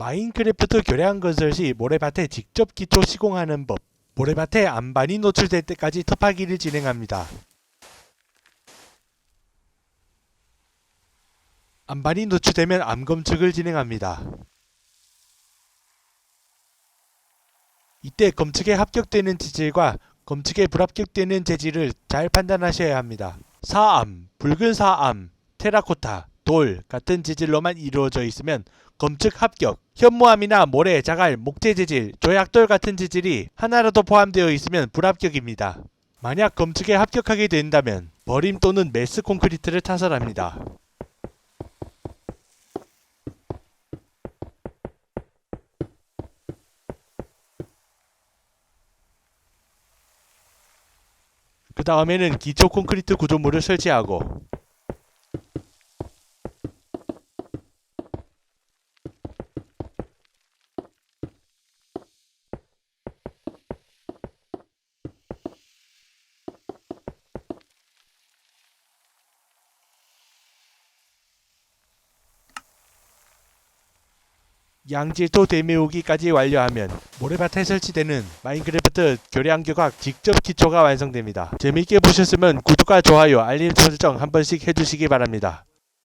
마인크래프트 교량 건설 시 모래밭에 직접 기초 시공하는 법. 모래밭에 안반이 노출될 때까지 터파기를 진행합니다. 안반이 노출되면 암 검측을 진행합니다. 이때 검측에 합격되는 재질과 검측에 불합격되는 재질을 잘 판단하셔야 합니다. 사암, 붉은 사암, 테라코타, 돌 같은 재질로만 이루어져 있으면 검측 합격. 현무암이나 모래, 자갈, 목재 재질, 조약돌 같은 재질이 하나라도 포함되어 있으면 불합격입니다. 만약 검측에 합격하게 된다면 버림 또는 메스 콘크리트를 타설합니다. 그 다음에는 기초 콘크리트 구조물을 설치하고 양질토 대메우기까지 완료하면 모래밭에 설치되는 마인크래프트 교량 교각 직접 기초가 완성됩니다. 재미있게 보셨으면 구독과 좋아요, 알림 설정 한 번씩 해주시기 바랍니다.